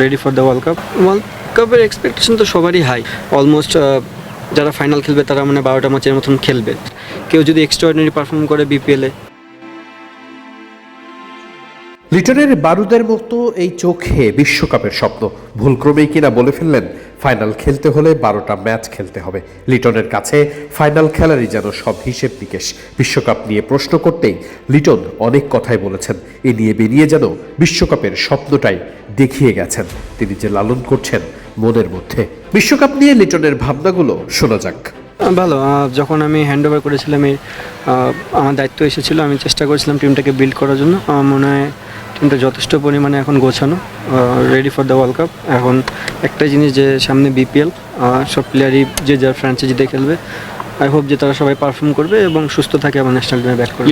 Ready for the world cup world কাপের expectation তো সবারই হাই অলমোস্ট যারা ফাইনাল খেলবে তারা মানে বারোটা ম্যাচের মতন খেলবে। কেউ যদি এক্সট্রাঅর্ডিনারি পারফর্ম করে বিপিএলে লিটনের বারুদের মতো এই চোখে বিশ্বকাপের স্বপ্ন। ভুলক্রমেই কিনা বলে ফেললেন ফাইনাল খেলতে হলে বারোটা ম্যাচ খেলতে হবে। লিটনের কাছে ফাইনাল খেলারই যেন সব হিসেব নিকেশ। বিশ্বকাপ নিয়ে প্রশ্ন করতেই লিটন অনেক কথাই বলেছেন। এ নিয়ে বেরিয়ে যেন বিশ্বকাপের স্বপ্নটাই দেখিয়ে গেছেন। তিনি যে লালন করছেন মনের মধ্যে। বিশ্বকাপ নিয়ে লিটনের ভাবনাগুলো শোনা যাক। ভালো যখন আমি হ্যান্ড ওভার করেছিলাম আমার দায়িত্ব এসেছিল, আমি চেষ্টা করেছিলাম টিমটাকে বিল্ড করার জন্য। আমার মনে হয় টিমটা যথেষ্ট পরিমাণে এখন গোছানো ready for the world cup এখন একটা জিনিস যে সামনে বিপিএল সব প্লেয়ারই যে যার ফ্র্যাঞ্চাইজিতে খেলবে আই হোপ যে তারা সবাই পারফর্ম করবে এবং সুস্থ থাকে আমার ন্যাশনাল টিমে ব্যাট করবে।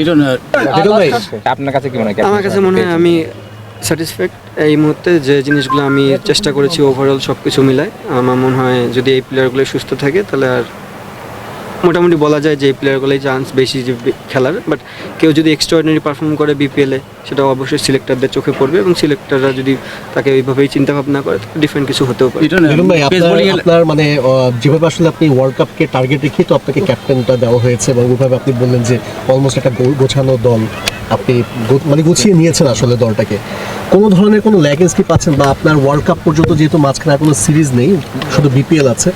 আপনার কাছে কি মনে হয়? আমার কাছে মনে হয় আমি স্যাটিসফ্যাক্ট এই মুহূর্তে যে জিনিসগুলো আমি চেষ্টা করেছি ওভারঅল সব কিছু মিলায় আমার মনে হয় যদি এই প্লেয়ারগুলো সুস্থ থাকে তাহলে আর মোটামুটি বলা যায় যে এই প্লেয়ারগুলোই চান্স বেশি যে খেলার বাট কেউ যদি এক্সট্রাঅর্ডিনারি পারফর্ম করে বিপিএলে সেটা অবশ্যই সিলেক্টরদের চোখে পড়বে এবং সিলেক্টররা যদি তাকে ওইভাবেই চিন্তা ভাবনা করে ডিফারেন্ট কিছু হতেও পারে। আপনার মানে যেভাবে আসলে আপনি ওয়ার্ল্ড কাপকে টার্গেট রেখে তো আপনাকে ক্যাপ্টেনটা দেওয়া হয়েছে এবং ওইভাবে আপনি বললেন যে অলমোস্ট একটা গোছানো দল। আপনি মানে গুছিয়ে নিয়েছেন আসলে দলটাকে। কোনো ধরনের কোনো ল্যাগেন্স কি পাচ্ছেন বা আপনার ওয়ার্ল্ড কাপ পর্যন্ত যেহেতু মাঝখানে কোনো সিরিজ নেই, শুধু বিপিএল আছে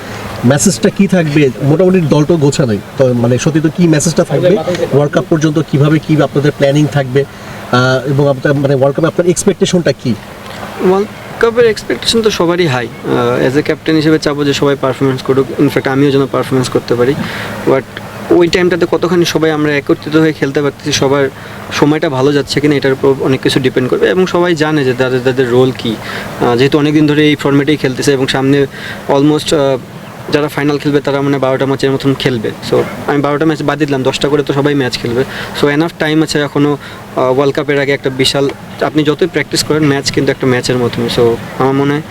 মেসেজটা কি থাকবে? মোটামুটি দলটা গোছানোই। তো মানে সত্যি তো কি মেসেজটা থাকবে? ওয়ার্ল্ড কাপ পর্যন্ত কীভাবে কি আপনাদের প্ল্যানিং থাকবে? এবং আপনার মানে ওয়ার্ল্ড কাপে আপনার এক্সপেকটেশনটা কি? ওয়ার্ল্ড কাপের এক্সপেকটেশন তো সবারই হাই অ্যাজ এ ক্যাপ্টেন হিসেবে চাবো যে সবাই পারফরমেন্স করুক। ইনফ্যাক্ট আমিও যেন পারফরমেন্স করতে পারি। বাট ওই টাইমটাতে কতখানি সবাই আমরা একত্রিত হয়ে খেলতে পারতেছি, সবার সময়টা ভালো যাচ্ছে কিনা, এটার উপর অনেক কিছু ডিপেন্ড করবে এবং সবাই জানে যে তাদের তাদের রোল কী। যেহেতু অনেকদিন ধরে এই ফর্মেটেই খেলতেছে এবং সামনে অলমোস্ট যারা ফাইনাল খেলবে, তারা মানে বারোটা ম্যাচের মতন খেলবে। সো আমি বারোটা ম্যাচ বাদ দিলাম, দশটা করে তো সবাই ম্যাচ খেলবে। সো এনাফ টাইম আছে এখনও ওয়ার্ল্ড কাপের আগে একটা বিশাল, আপনি যতই প্র্যাকটিস করেন ম্যাচ কিন্তু একটা ম্যাচের মতন। সো আমার মনে হয়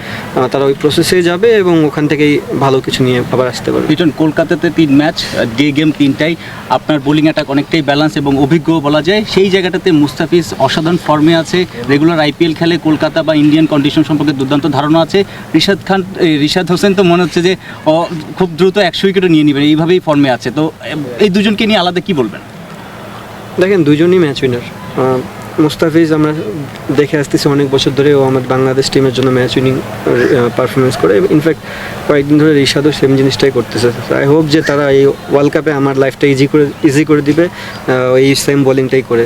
তারা ওই প্রসেসে যাবে এবং ওখান থেকেই ভালো কিছু নিয়ে আবার আসতে পারবে। লিটন কলকাতাতে তিন ম্যাচ যে গেম তিনটাই, আপনার বোলিং অ্যাটাক অনেকটাই ব্যালেন্স এবং অভিজ্ঞ বলা যায়। সেই জায়গাটাতে মুস্তাফিজ অসাধারণ ফর্মে আছে। রেগুলার আইপিএল খেলে কলকাতা বা ইন্ডিয়ান কন্ডিশন সম্পর্কে দুর্দান্ত ধারণা আছে। রিশাদ খান রিশাদ হোসেন তো মনে হচ্ছে যে খুব দ্রুত একশো উইকেটও নিয়ে নেবেন এইভাবেই ফর্মে আছে। তো এই দুজনকে নিয়ে আলাদা কি বলবেন? দেখেন দুজনই ম্যাচ উইনার মুস্তাফিজ আমরা দেখে আসতেছি অনেক বছর ধরে ও আমাদের বাংলাদেশ টিমের জন্য ম্যাচ উইনিং পারফরমেন্স করে। ইনফ্যাক্ট কয়েকদিন ধরে রিশাদও সেম জিনিসটাই করতেছে। আই হোপ যে তারা এই ওয়ার্ল্ড কাপে আমার লাইফটা ইজি করে ইজি করে দিবে এই সেম বোলিংটাই করে।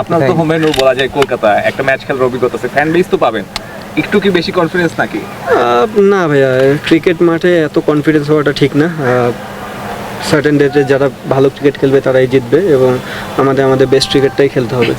আপনার তো হোমেনও বলা যায় কলকাতা একটা ম্যাচ খেলার অভিজ্ঞতা আছে। ফ্যান বেস তো পাবেন। একটু কি বেশি কনফিডেন্স নাকি? না ভাইয়া ক্রিকেট মাঠে এত কনফিডেন্স হওয়াটা ঠিক না। সার্টেন ডেটে যারা ভালো ক্রিকেট খেলবে তারাই জিতবে এবং আমাদের আমাদের বেস্ট ক্রিকেটটাই খেলতে হবে।